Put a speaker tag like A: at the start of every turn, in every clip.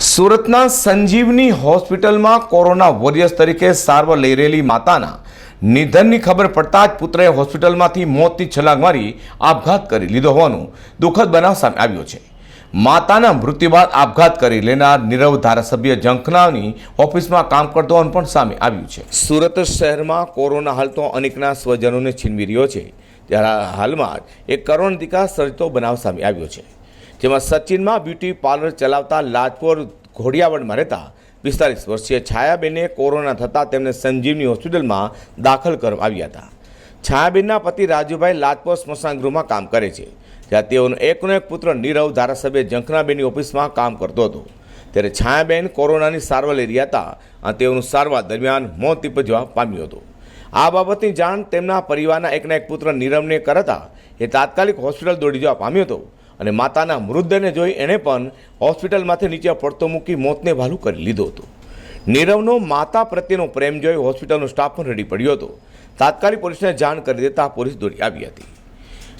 A: સુરતના સંજીવની હોસ્પિટલમાં corona warriors તરીકે સારવાર લઈ રહેલી માતાના નિધનની ખબર પડતા જ પુત્રએ હોસ્પિટલમાંથી મોતની છલાંગ મારી આપઘાત કરી લીધો હોવાનું દુઃખદ બનાવ સામે આવ્યો છે. માતાના મૃત્યુ બાદ આપઘાત કરી લેનાર નીરવ ધારાસભ્ય જંખનાની ઓફિસમાં કામ કરતો હોવાનું પણ સામે આવ્યું છે. સુરત શહેરમાં કોરોના હાલ તો અનેકના સ્વજનોને છીનવી રહ્યો છે. ત્યારે હાલમાં એક કરોડ દીકા સર્જતો બનાવ સામે આવ્યો છે. જેમાં સચિનમાં બ્યુટી પાર્લર ચલાવતા લાજપોર ઘોડિયાવડમાં રહેતા પિસ્તાલીસ વર્ષીય છાયાબેને કોરોના થતાં તેમને સંજીવની હોસ્પિટલમાં દાખલ કરવામાં આવ્યા હતા. છાયાબેનના પતિ રાજુભાઈ લાજપોર સ્મશાન ગૃહમાં કામ કરે છે, જ્યાં તેઓનો એકનો એક પુત્ર નીરવ ધારાસભ્ય જંખનાબેનની ઓફિસમાં કામ કરતો હતો. ત્યારે છાયાબેન કોરોનાની સારવાર લઈ રહ્યા હતા અને તેઓનું સારવાર દરમિયાન મોત નીપજવા પામ્યું હતું. આ બાબતની જાણ તેમના પરિવારના એકના એક પુત્ર નીરવને કરતા એ તાત્કાલિક હોસ્પિટલ દોડી જવા પામ્યો હતો. અને માતાના મૃતદેહને જોઈ એણે પણ હોસ્પિટલમાંથી નીચે પડતો મૂકી મોતને વહાલું કરી લીધો હતો. નીરવનો માતા પ્રત્યેનો પ્રેમ જોઈ હોસ્પિટલનો સ્ટાફ પણ રડી પડ્યો હતો. તાત્કાલિક પોલીસને જાણ કરી દેતા પોલીસ દોડી આવી હતી.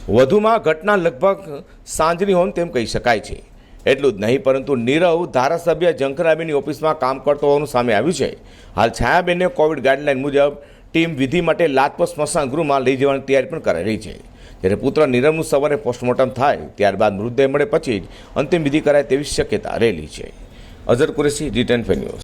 A: વધુમાં ઘટના લગભગ સાંજની હોન તેમ કહી શકાય છે. એટલું જ નહીં, પરંતુ નીરવ ધારાસભ્ય જંખરાબેનની ઓફિસમાં કામ કરતો હોવાનું સામે આવ્યું છે. હાલ છાયાબેનને કોવિડ ગાઈડલાઈન મુજબ ટીમ વિધિ માટે લાજપત સ્મશાન ગૃહમાં લઈ જવાની તૈયારી પણ કરાઈ રહી છે. જ્યારે પુત્ર નીરવનું સવારે પોસ્ટમોર્ટમ થાય, ત્યારબાદ મૃતદેહ મળે પછી જ અંતિમ વિધિ કરાય તેવી શક્યતા રહેલી છે. Azhar Qureshi, G ten news.